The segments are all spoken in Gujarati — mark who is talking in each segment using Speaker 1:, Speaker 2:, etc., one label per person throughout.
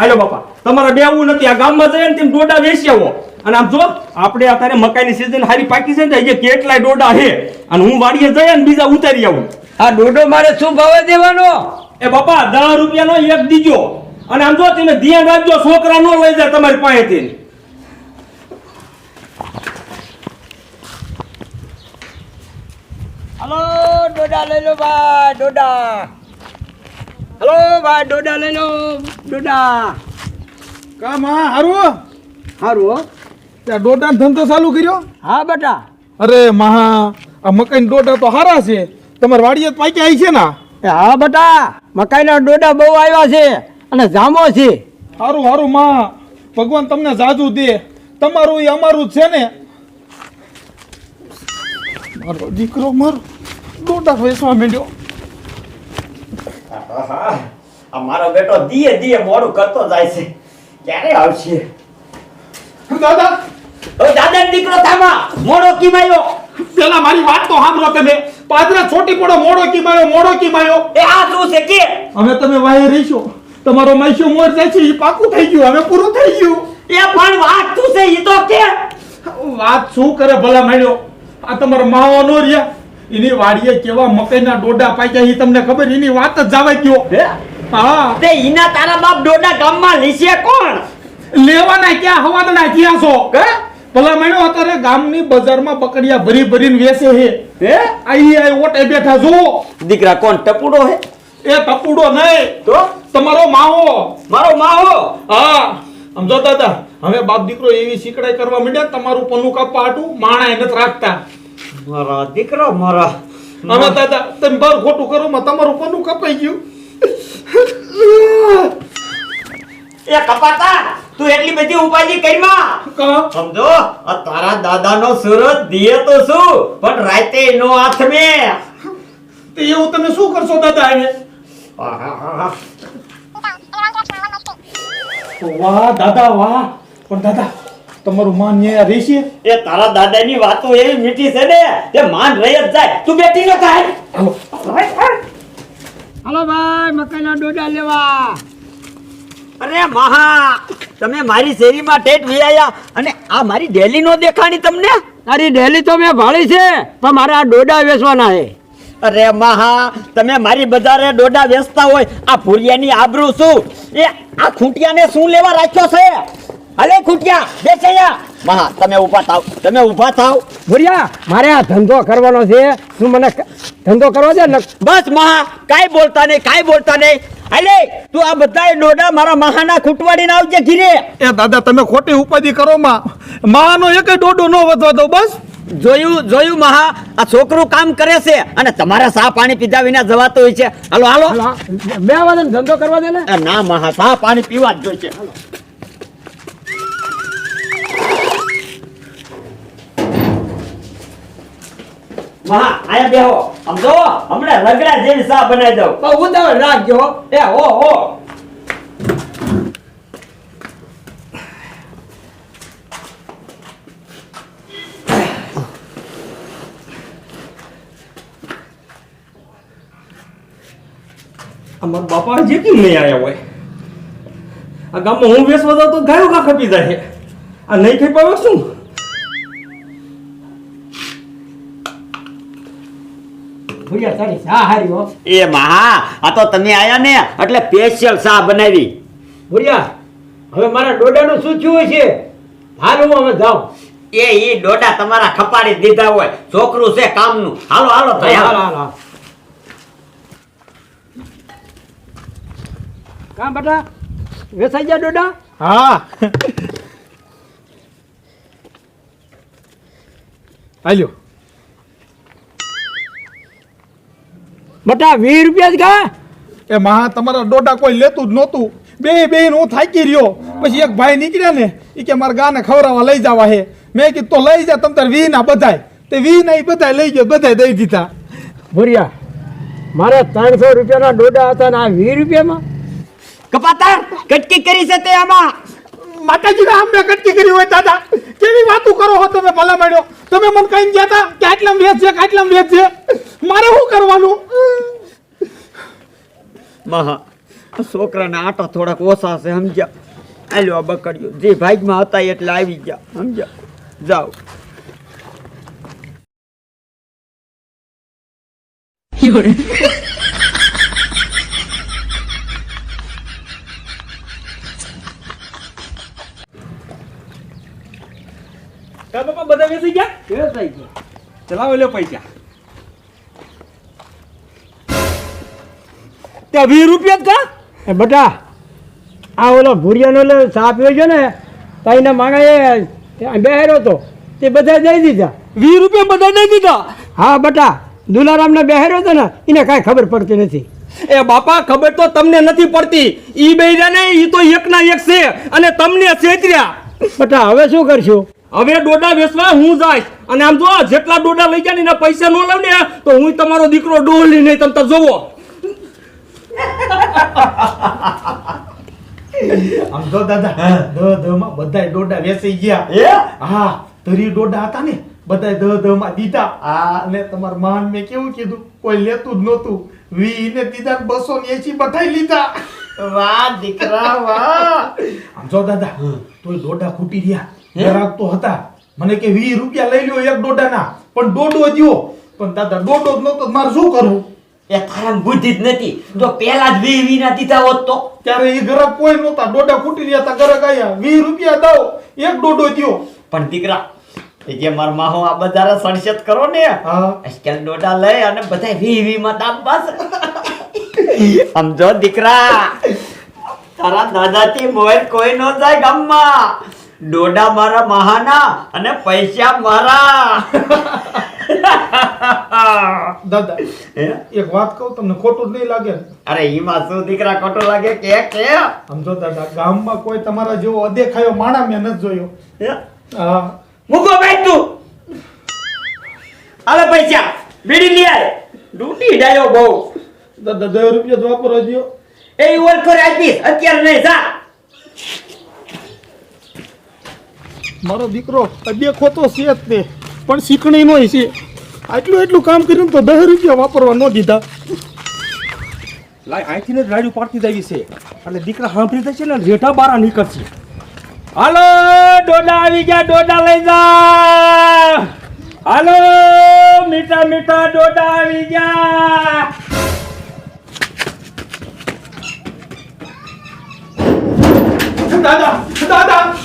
Speaker 1: આલો બાપા તમારે બેવું નથી. આ ગામમાં જઈએ ને તેમ ડોડા વેચી આવો. અને આમ જો આપણે અત્યારે મકાઈની સિઝન હારી પાકી છે ને અહીંયા કેટલાય ડોડા છે અને હું વાડીએ જઈએ ને બીજા ઉતારી આવું.
Speaker 2: આ દોડો મારે શું ભાવે દેવાનો?
Speaker 1: એ બાપા દસ રૂપિયાનો એક દીજો. અને આમ જો તમે ધ્યાન રાખજો છોકરા નો લઈ જાય તમારી પાસેથી.
Speaker 2: હલો ડોડા લઈ લો ભાઈ ડોડા. હલો ભાઈ ડોડા લઈ લો ડોડા.
Speaker 3: કામ હા હારું
Speaker 2: સારું હો.
Speaker 3: ત્યાં ડોડાનો ધંધો ચાલુ કર્યો?
Speaker 2: હા બેટા.
Speaker 3: અરે મહા આ મકાઈ ડોડા તો હારા છે. તમારે વાડીએ પાકી આવી છે ને?
Speaker 2: હા બેટા. મકાઈના ડોડા બહુ આવ્યા છે અને જામો છે.
Speaker 3: હારું હારું માં ભગવાન તમને જાજુ દે. તમારું એ અમારું છે ને? મારો દીકરો મારો ડોડા વેચવા માંડ્યો.
Speaker 1: આ મારો બેટો દીએ દીએ મોડું કરતો જાય છે. ક્યારે આવશે?
Speaker 3: દાદા!
Speaker 1: ઓ દાદા દીકરો થામા મોડો કીમાયો
Speaker 3: પેલા મારી વાત તો સાંભળો તમે. પાદરા છોટી પડો મોડો કી માર્યો મોડો કી માર્યો.
Speaker 1: એ આ શું છે કે?
Speaker 3: હવે તમે વાય રહીશો. તમારો માઈશો મોર જાય છે એ પાકું થઈ ગયું હવે પૂરું થઈ ગયું.
Speaker 1: એ પણ વાત શું છે? એ તો કે.
Speaker 3: વાત શું કરે ભલા માન્યો આ તમારો માવો નો રહ્યા. એની વાડીએ કેવા મકાઈના ડોડા પાક્યા એ તમને ખબર? એની વાત જ જાવા ગયો હા?
Speaker 1: તે ઈના તારા બાપ ડોડા ગામમાં લીસે કોણ?
Speaker 3: લેવાના ક્યાં? હવાના ક્યાં છો?
Speaker 1: કે
Speaker 3: ભલા મેણો અત્યારે ગામની બજારમાં બકરિયા ભરી ભરીને વેચે હે
Speaker 1: હે?
Speaker 3: આઈ આઈ ઓટે બેઠા જો
Speaker 1: દીકરા કોણ ટપુડો હે?
Speaker 3: એ ટપુડો નહીં.
Speaker 1: તો?
Speaker 3: તમારો માવો.
Speaker 1: મારો માહો
Speaker 3: હા. સમજો દાદા હવે બાપ દીકરો એવી શીકડાઈ કરવા માંડ્યા તમારું પન્નું કાપવા હાટું માણા એને રાખતા.
Speaker 1: મારા દીકરા મારા
Speaker 3: હવે દાદા તમે બાર ખોટું કરો માં તમારું પનું કપાઈ ગયું?
Speaker 1: એ કપાતા તું એટલી બધી ઉપાધિ કરીમાં
Speaker 3: માં.
Speaker 1: સમજો આ તારા દાદાનો સુરત દિયે તો શું? પણ રાતે નો હાથ મે.
Speaker 3: તે એવું તમે શું કરશો દાદા એને વાહ દાદા વાહ. પણ દાદા તમારું માન ન્યાય રહેશે?
Speaker 1: એ તારા દાદાની વાતો એવી મીઠી છે ને તે માન રહી જ જાય. તું બેટી ન થાય.
Speaker 3: હાલો.
Speaker 2: હલો ભાઈ મકાઈના ડોડા લેવા.
Speaker 1: અરે મહા તમે મારી શેરીમાં ટેટ વિયાયા અને આ મારી ડેલી નો દેખાણી તમને?
Speaker 2: તારી ડેલી તો મેં ભાળી છે પણ મારે આ ડોડા વેચવાના છે.
Speaker 1: અરે મહા તમે મારી બજારે ડોડા વેચતા હોય આ ભૂરિયાની આબરૂ શું? એ આ ખૂંટિયાને શું લેવા રાખ્યો છે? અલે ખૂટ્યા બેસ અહીંયા મહા તમે ઊભા થાવ તમે ઊભા થાવ.
Speaker 2: ભુરિયા મારે આ ધંધો કરવાનો છે. તું મને ધંધો કરવો છે? ને
Speaker 1: બસ મહા કાઈ બોલતા નહીં કાઈ બોલતા નહીં. અલે તું આ બધાય ડોડા મારા મહાના ખૂટવાડીને આવજે ઘીરે.
Speaker 3: એ દાદા તમે ખોટી ઉપાધિ કરો માં. મહાનો એક ડોડો નો વધવા દો બસ.
Speaker 1: જોયું જોયું મહા આ છોકરું કામ કરે છે અને તમારે સા પાણી પીધા વિના જવાતો હોય છે. હાલો હાલો.
Speaker 2: હાલો, બે વાગે ધંધો કરવા દે ને.
Speaker 1: ના મહા સા પાણી પીવા જ જોઈશે. મહા આયા બેહો. સમજો હમણાં રગડા જેવી સા બનાવી દઉં.
Speaker 2: બહુ ઉતાવળ રાખજો
Speaker 1: એ હો હો. અમારા બાપા જે કેમ નહીં આવ્યા હોય? આ ગામમાં હું બેસવા જાઉં તો ગાયો કા ખપી જાય? આ નહીં થઈ પાવે શું?
Speaker 2: ભુરિયા તારી ચા હારી હો.
Speaker 1: એ મહા આ તો તમે આયા ને એટલે સ્પેશિયલ ચા બનાવી.
Speaker 2: ભૂયા હવે મારા ડોડાનું શું થયું છે હાલ હું હવે જાઉં
Speaker 1: એ ઈ ડોડા તમારા ખપાડી દીધા હોય. છોકરું છે કામનું. હાલો હાલો તો
Speaker 2: હાલો.
Speaker 1: હાલો
Speaker 2: કામ બેટા વેચાઈ ગયા ડોડા?
Speaker 3: હા. હાલ્યો.
Speaker 2: બેટા વીસ રૂપિયા જ કા
Speaker 3: એ મહા તમારા ડોડા કોઈ લેતું જ નહોતું. બે બે હું થાકી રહ્યો. પછી એક ભાઈ નીકળ્યા ને એ કે મારા ગાને ખવડાવવા લઈ જવા હે. મેં કીધું તો લઈ જા તમ તાર વી ના બધાય. તે વી ના બધા બધાય લઈ ગયો બધા દઈ દીધા.
Speaker 2: ભૂરિયા મારે ત્રણસો રૂપિયાના ડોડા હતા ને આ વીસ રૂપિયામાં?
Speaker 1: કપાતા કટકી કરી છે તે આમાં?
Speaker 3: માતાજીને આંબે કટકી કરી હોય દાદા. કેવી વાતો કરો હો તમે ભલા મળ્યો તમે મને કઈ ગયા હતા કે આટલામ વેચ છે કે આટલામ વેચ છે? મારે શું કરવાનું?
Speaker 1: મહા છોકરાના આટા થોડાક ઓછા છે સમજ્યા? આલ્યો આ બકડ્યો જે ભાગમાં હતા એટલે આવી ગયા સમજ્યા? જાઓ.
Speaker 4: કા બાપા બધા વેચી ગયા?
Speaker 1: કેવો થઈ
Speaker 4: ચલાવો લ્યો પૈસા. ત્યાં વીસ રૂપિયા કા
Speaker 5: એ બટા આ ઓલો ભૂરિયાનો ઓલો ચા પીવો છે ને તાઈના બેહેરો હતો તે બધા દઈ દીધા.
Speaker 4: વીસ રૂપિયા બધા દઈ દીધા?
Speaker 5: હા બટા દુલારામને બેહેરો હતો ને એને કાંઈ ખબર પડતી નથી.
Speaker 4: એ બાપા ખબર તો તમને નથી પડતી. ઈ બેર્યા ને ઈ તો એક ના એક છે અને તમને છેતર્યા.
Speaker 5: બટા હવે શું કરશું?
Speaker 4: હવે ડોડા વેચવા હું જઈશ. અને આમ જો જેટલા ડોડા લઈ જાય ને એના પૈસા ન લઉં ને તો હું તમારો દીકરો ડોલી નહીં તમે જોવો.
Speaker 3: આમ જો દાદા દ દ માં બધાય ડોડા વેચાઈ ગયા.
Speaker 1: એ?
Speaker 3: હા તરી ડોડા હતા ને બધાય દ દ માં દીધા. આ અને તમાર માન મેં કેવું કીધું? કોઈ લેતું જ નહોતું. વી ને દીધા બસો ને એસી બધાય લીધા.
Speaker 1: વાહ દીકરા વાહ.
Speaker 3: આમ જો દાદા તોય ડોડા ખૂટી રહ્યા. તો હતા. મને કે વીસ રૂપિયા લઈ લ્યો એક દોડાના પણ દોડો દ્યો પણ દાદા દોડો જ નતો મારે શું કરવું?
Speaker 1: એ તારામાં બુદ્ધિ જ નથી. તો પેલા જ વી વીના દીધા હોત તો?
Speaker 3: ત્યારે એ ગ્રાહક કોઈ નહોતા. દોડા ફૂટી રહ્યા હતા ગ્રાહક આયા વીસ રૂપિયા દો એક દોડો દ્યો
Speaker 1: પણ દીકરા જે માર માહો આ બજારે સડસેત કરો ને
Speaker 3: હા.
Speaker 1: આજકાલ દોડા લઈ અને બધા વી વી માં દામ પાસ. સમજો દીકરા તારા દાદાથી મોર કોઈ ન જાય ગામમાં. ડોડા મારા મહાના અને પૈસા મારા.
Speaker 3: દાદા એક વાત કહું તમને ખોટું નહીં લાગે?
Speaker 1: અરે એમાં શું દીકરા ખોટું લાગે? કે કે?
Speaker 3: સમજો દાદા ગામમાં કોઈ તમારા જેવો અદેખાયો માણા મેં નથી જોયો.
Speaker 1: હે?
Speaker 3: હા.
Speaker 1: મૂકો ભાઈ તું. હવે પૈસા. બીડી લઈ આય ડૂટી ડાયો બહુ.
Speaker 3: દાદા દસ રૂપિયા જ વાપરો દ્યો.
Speaker 1: એ ઓળખો રાખીશ અત્યારે નહીં જા.
Speaker 3: મારો દીકરો દેખો તો છે જ તે પણ શીખણી નો છે. આટલું એટલું કામ કર્યું તો દસ રૂપિયા વાપરવા ન દીધા.
Speaker 4: લાય અહીંથી જ રાડ્યું પાડતી દેવી છે. અને દીકરા સાંભળી દેશે ને રેઠા બારા નીકળશે. હાલો ડોડા આવી ગયા ડોડા લઈ જા. હાલો મીઠા મીઠા ડોડા આવી ગયા.
Speaker 3: દાદા દાદા.
Speaker 1: છે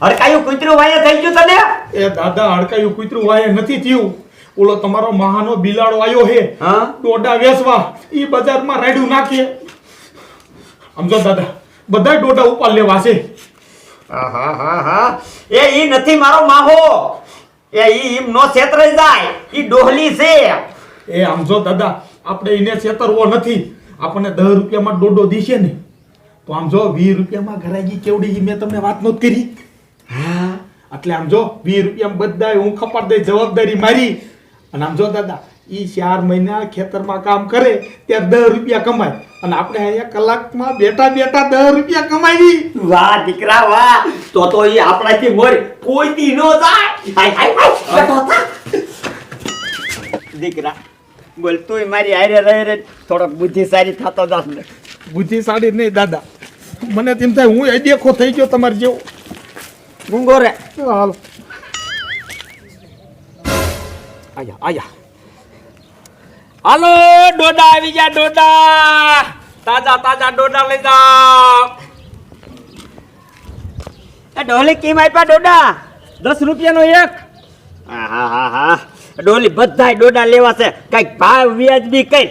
Speaker 1: હરકાયું કૂતરું વાયે થઈ ગયું તને?
Speaker 3: એ દાદા હડકાયું કૂતરું વાય નથી થયું. ઓલો તમારો મહાનો બિલાડો આવ્યો હે.
Speaker 1: હા?
Speaker 3: ડોડા વેસવા ઈ બજારમાં રાડ્યું નાખીએ સમજો દાદા બધા ડોડા ઉપર લેવા છે.
Speaker 1: હા હા હા. એ ઈ નથી મારો માહો. એ ઈ ઈમ નો છેતરાઈ જાય. ઈ ડોહલી છે.
Speaker 3: એ સમજો દાદા આપણે એને છેતરવો નથી. આપણને દસ રૂપિયામાં ડોડો દીશે ને. તો આમ જો વીસ રૂપિયામાં ઘરાગી કેવડી મેં તમને વાત નોત કરી. હા? એટલે આમ જો વીસ રૂપિયા બધા હું ખપર દઈ જવાબદારી મારી. અને આમ જો દાદા એ ચાર મહિના ખેતરમાં કામ કરે ત્યાં દસ રૂપિયા કમાય. અને આપણે અહીંયા કલાકમાં બેઠા બેઠા દસ રૂપિયા કમાવી.
Speaker 1: વાહ દીકરા વાહ. તો તો એ આપણાથી મોર કોઈ દી નો જાય. થા. દીકરા બોલ તું મારી આરે રહી રે થોડોક બુદ્ધિશાળી થતો જાસ ને.
Speaker 3: બુદ્ધિશાળી નહીં દાદા. મને તેમ થાય હું દેખો થઈ ગયો તમારે જેવો.
Speaker 1: ગુંગો રે
Speaker 3: હાલો
Speaker 4: આયા આયા હાલો ડોડા આવી ગયા ડોડા તાજા તાજા ડોડા લઈ જાઓ
Speaker 1: એ ડોલી કેમ આપ્યા ડોડા
Speaker 4: દસ રૂપિયાનો એક
Speaker 1: હા હા હા હા ડોલી બધાય ડોડા લેવા છે કંઈક ભાવ વ્યાજબી કઈ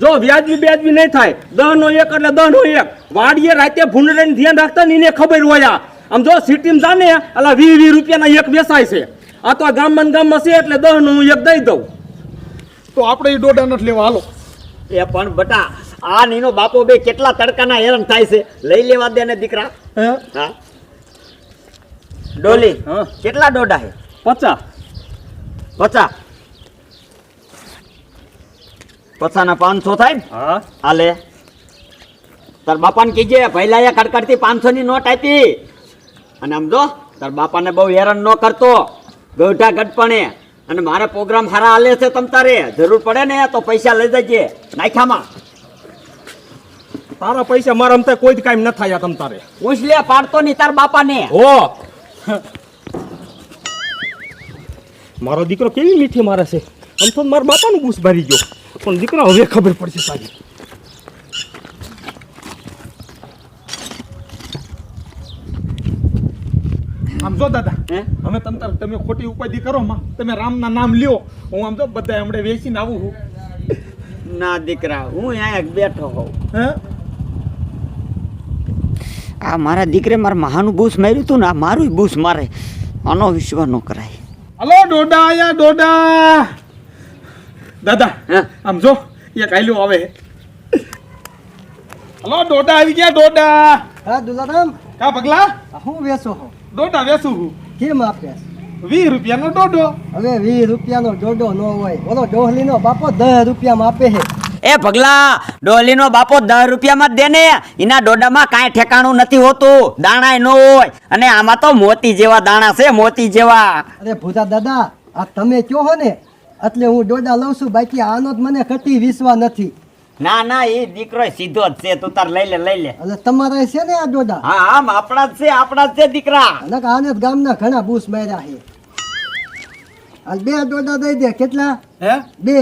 Speaker 4: જો વ્યાજબી વ્યાજબી નહીં થાય દહ નો એક એટલે દહ નો એક વાડીએ રાતે ભૂંડરાને ધ્યાન રાખતા ને એને ખબર હોય આ. આમ જો સિટીમાં જાને એટલે વીસ વીસ રૂપિયાના એક વેચાય છે. આ તો ગામમાં ગામમાં છે એટલે દહનું એક દઈ દઉં.
Speaker 3: તો આપણે એ ડોડા નથી લેવા હાલો.
Speaker 1: એ પણ બટા આ નીનો બાપો બે કેટલા તડકાના હેરાન થાય છે. લઈ લેવા દે ને દીકરા.
Speaker 3: હે?
Speaker 1: હા. ડોલી
Speaker 4: હા.
Speaker 1: કેટલા ડોડા હે
Speaker 4: પચાસ.
Speaker 1: પચા પચાના પાંચસો થાય ને?
Speaker 4: હા.
Speaker 1: હાલે. તાર બાપાને કીજે પહેલા એ કડકડતી પાંચસો ની નોટ આપી. અને આમ જો તાર બાપાને બહુ હેરાન ન કરતો. ગઢા ગઢપણે. અને મારે પ્રોગ્રામ હારા હાલે છે તમ તારે. જરૂર પડે ને તો પૈસા લઈ જજે. નાખ્યામાં.
Speaker 4: તારા પૈસા મારા અમતા કોઈ જ કામ ન થાય તમ તારે.
Speaker 1: પૂછ લે પાડતો નહીં તાર બાપાને.
Speaker 4: હો. મારો દીકરો કેવી મીઠી મારે છે. આમ તો મારા બાપાનું બૂસ ભરી ગયો. પણ દીકરો હવે ખબર પડશે સારી
Speaker 3: આમ જો દાદા અમે તમ તમે ખોટી ઉપાધિ કરો માં તમે રામના નામ લ્યો. હું આમ તો બધા હમણાં વેચીને આવું છું.
Speaker 1: ના દીકરા હું અહીંયા બેઠો હોઉં.
Speaker 3: હે?
Speaker 1: આ મારા દીકરે મારા મહાનું બૂસ માર્યું હતું ને આ મારું બૂસ મારે. આનો વિશ્વાસ ન કરાય.
Speaker 3: હલો ડોડા આયા ડોડા. દાદા
Speaker 1: હે?
Speaker 3: આમ જો એક આયલું આવે. હલો ડોડા આવી ગયા ડોડા.
Speaker 5: હા દુલારામ.
Speaker 3: કા પગલા?
Speaker 5: હું વેચો હો?
Speaker 3: ડોડા વેસું છું
Speaker 5: કેમ આપે
Speaker 3: વીસ રૂપિયાનો દોઢો.
Speaker 5: હવે વીસ રૂપિયાનો દોઢો ન હોય. ઓલો ડોહલીનો બાપો દસ રૂપિયામાં આપે છે.
Speaker 1: એ પગલા ડોલીનો બાપો દસ રૂપિયામાં જ દે ને. એના ડોડામાં કાંઈ ઠેકાણું નથી હોતું. દાણા ન હોય. અને આમાં તો મોતી જેવા દાણા છે મોતી જેવા.
Speaker 5: અરે ભૂતા દાદા આ તમે કયો હો ને? એટલે હું ડોડા લઉં છું બાકી આનો જ મને કટી વિશ્વા નથી.
Speaker 1: ના ના એ દીકરો સીધો જ છે. તું તાર લઈ લે લઈ લે.
Speaker 5: એટલે તમારે છે ને આ ડોડા
Speaker 1: હા આમ આપણા જ છે આપણા જ છે દીકરા.
Speaker 5: અને આને ગામના ઘણા બૂસ માર્યા છે. હાલ બે ડોડા દઈ દે કેટલા?
Speaker 3: હે?
Speaker 5: બે.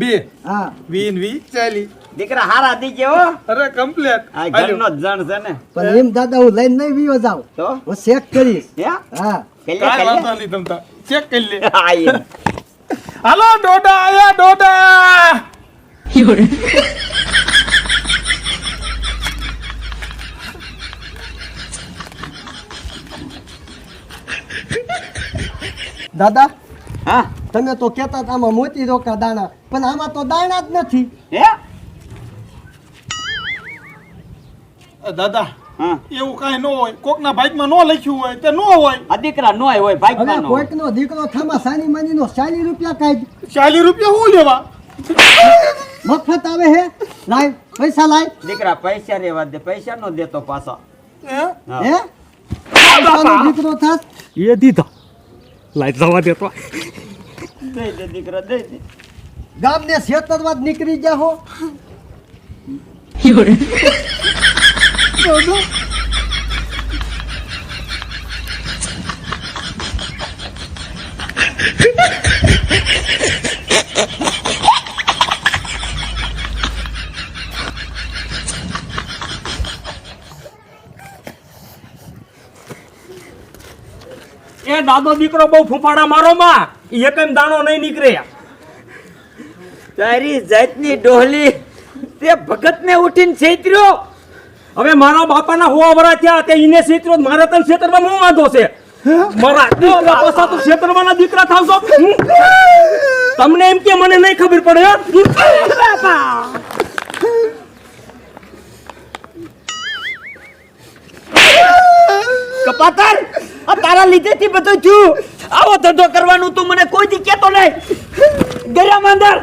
Speaker 3: બે.
Speaker 5: હા.
Speaker 3: વીન વી ચાલી
Speaker 1: દીકરા હારા દી ગયો
Speaker 3: અરે કમ્પ્લેટ
Speaker 1: આ ઘરનો જ જણ છે ને.
Speaker 5: પણ એમ દાદા હું લઈને નહીં વીયો જાવ
Speaker 1: તો?
Speaker 5: હું ચેક કરીશ.
Speaker 1: હે?
Speaker 5: હા.
Speaker 1: કલ્લે
Speaker 3: કાંઈ
Speaker 1: કલ્લે
Speaker 3: ચેક કરી લે.
Speaker 1: હા એ.
Speaker 3: આયા ડોડા
Speaker 5: દાદા
Speaker 1: હા?
Speaker 5: તમે તો કહેતા હતા આમાં મોતી રોકા દાણા પણ આમાં તો દાણા જ નથી.
Speaker 1: હે?
Speaker 3: દાદા એવું કઈ ન હોય. કોકના ભાગમાં ન લખ્યું હોય તે ન હોય.
Speaker 1: આ દીકરા નો હોય
Speaker 5: હવે
Speaker 1: ભાગમાં નો
Speaker 5: દીકરો થામા સાની માની નો ચાલીસ રૂપિયા કાઢ.
Speaker 3: ચાલીસ રૂપિયા હું લેવા?
Speaker 5: મફત આવે હે? લાય પૈસા લાય.
Speaker 1: દીકરા પૈસા રેવા દે પૈસા નો દેતો પાછો.
Speaker 3: હે?
Speaker 5: દીકરો થાસ
Speaker 4: એ દીધો. લાય જવા દેતો
Speaker 1: દે દે દીકરા દે દે.
Speaker 5: ગામને છેતરવા જ નીકળી જા હો
Speaker 4: એ દાદો દીકરો બહુ ફૂફાડા મારો માં. એ કેમ દાણો નહીં નીકળે.
Speaker 1: તારી જાતની ડોહલી તે ભગતને ઉઠીને છેતર્યો.
Speaker 4: હવે મારા બાપાના હોવા વરા થયા તે ઈને છેતર્યો મારે તને છેતરમાં હું વાંધો છે? મારા પાછા તો દીકરા થાવ તમને એમ કે મને નહીં ખબર પડે? બાપા.
Speaker 1: કપાતર! તારા લીધેથી બધું છું આવો ધંધો કરવાનું તું મને કોઈ દી કહેતો નહીં. ગયા અંદર.